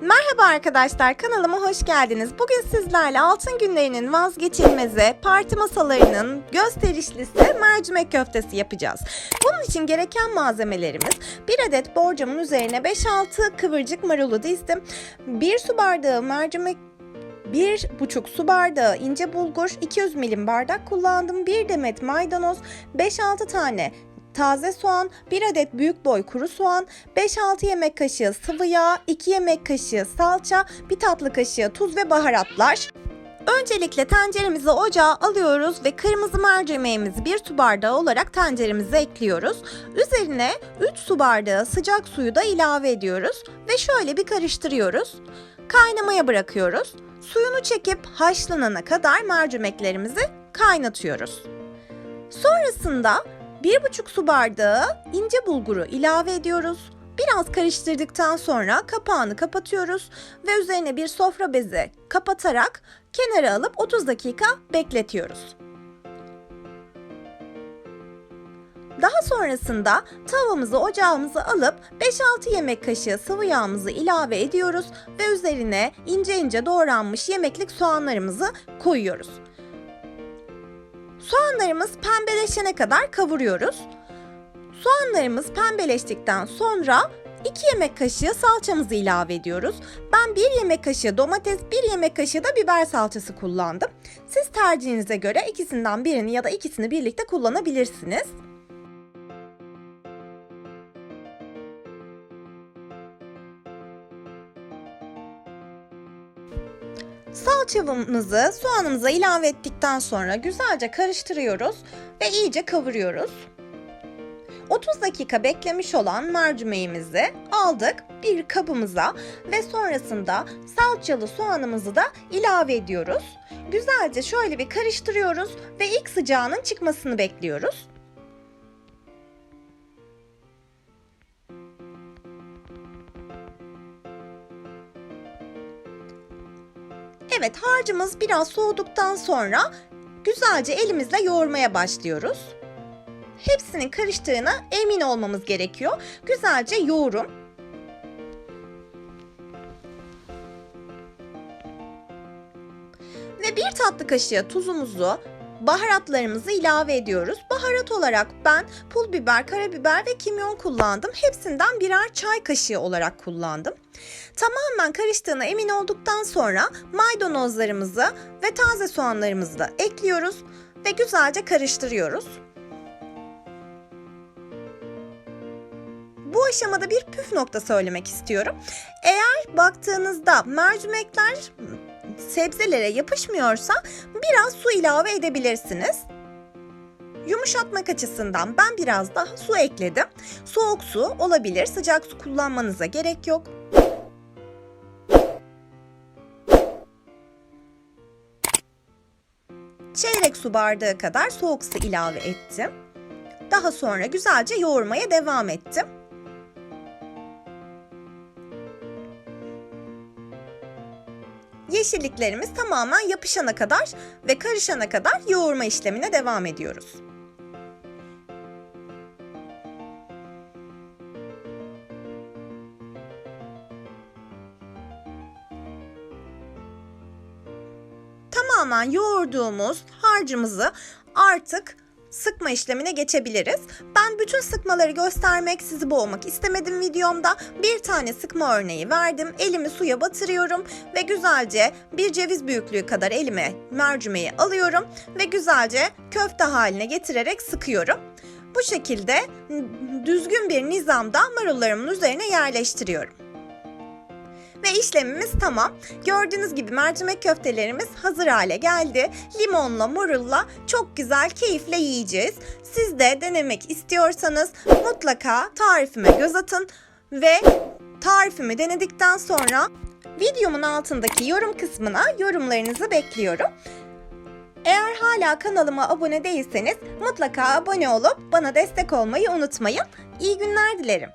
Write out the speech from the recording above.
Merhaba arkadaşlar kanalıma hoş geldiniz. Bugün sizlerle altın günlerinin vazgeçilmezi, parti masalarının gösterişlisi mercimek köftesi yapacağız. Bunun için gereken malzemelerimiz 1 adet borcamın üzerine 5-6 kıvırcık marulu dizdim. 1 su bardağı mercimek 1,5 su bardağı ince bulgur, 200 milim bardak kullandım. 1 demet maydanoz, 5-6 tane taze soğan, 1 adet büyük boy kuru soğan, 5-6 yemek kaşığı sıvı yağ, 2 yemek kaşığı salça, 1 tatlı kaşığı tuz ve baharatlar. Öncelikle tenceremizi ocağa alıyoruz ve kırmızı mercimeğimizi 1 su bardağı olarak tenceremize ekliyoruz. Üzerine 3 su bardağı sıcak suyu da ilave ediyoruz ve şöyle bir karıştırıyoruz. Kaynamaya bırakıyoruz. Suyunu çekip haşlanana kadar mercimeklerimizi kaynatıyoruz. Sonrasında 1,5 su bardağı ince bulguru ilave ediyoruz. Biraz karıştırdıktan sonra kapağını kapatıyoruz ve üzerine bir sofra bezi kapatarak kenara alıp 30 dakika bekletiyoruz. Daha sonrasında tavamızı ocağımıza alıp 5-6 yemek kaşığı sıvı yağımızı ilave ediyoruz ve üzerine ince ince doğranmış yemeklik soğanlarımızı koyuyoruz. Soğanlarımız pembeleşene kadar kavuruyoruz. Soğanlarımız pembeleştikten sonra 2 yemek kaşığı salçamızı ilave ediyoruz. Ben 1 yemek kaşığı domates, 1 yemek kaşığı da biber salçası kullandım. Siz tercihinize göre ikisinden birini ya da ikisini birlikte kullanabilirsiniz. Salçamızı soğanımıza ilave ettikten sonra güzelce karıştırıyoruz ve iyice kavuruyoruz. 30 dakika beklemiş olan mercimeğimizi aldık bir kabımıza ve sonrasında salçalı soğanımızı da ilave ediyoruz. Güzelce şöyle bir karıştırıyoruz ve ilk sıcağının çıkmasını bekliyoruz. Evet harcımız biraz soğuduktan sonra güzelce elimizle yoğurmaya başlıyoruz. Hepsinin karıştığına emin olmamız gerekiyor. Güzelce yoğurun. Ve bir tatlı kaşığı tuzumuzu, baharatlarımızı ilave ediyoruz. Baharat olarak ben pul biber, karabiber ve kimyon kullandım. Hepsinden birer çay kaşığı olarak kullandım. Tamamen karıştığına emin olduktan sonra maydanozlarımızı ve taze soğanlarımızı da ekliyoruz ve güzelce karıştırıyoruz. Bu aşamada bir püf nokta söylemek istiyorum. Eğer baktığınızda mercimekler sebzelere yapışmıyorsa biraz su ilave edebilirsiniz. Yumuşatmak açısından ben biraz daha su ekledim. Soğuk su olabilir, sıcak su kullanmanıza gerek yok. Çeyrek su bardağı kadar soğuk su ilave ettim. Daha sonra güzelce yoğurmaya devam ettim. Yeşilliklerimiz tamamen yapışana kadar ve karışana kadar yoğurma işlemine devam ediyoruz. Tamamen yoğurduğumuz harcımızı artık sıkma işlemine geçebiliriz. Ben bütün sıkmaları göstermek, sizi boğmak istemedim videomda. Bir tane sıkma örneği verdim. Elimi suya batırıyorum ve güzelce bir ceviz büyüklüğü kadar elime mercimeği alıyorum ve güzelce köfte haline getirerek sıkıyorum. Bu şekilde düzgün bir nizamda marullarımın üzerine yerleştiriyorum. Ve işlemimiz tamam. Gördüğünüz gibi mercimek köftelerimiz hazır hale geldi. Limonla, morulla çok güzel, keyifle yiyeceğiz. Siz de denemek istiyorsanız mutlaka tarifime göz atın ve tarifimi denedikten sonra videomun altındaki yorum kısmına yorumlarınızı bekliyorum. Eğer hala kanalıma abone değilseniz mutlaka abone olup bana destek olmayı unutmayın. İyi günler dilerim.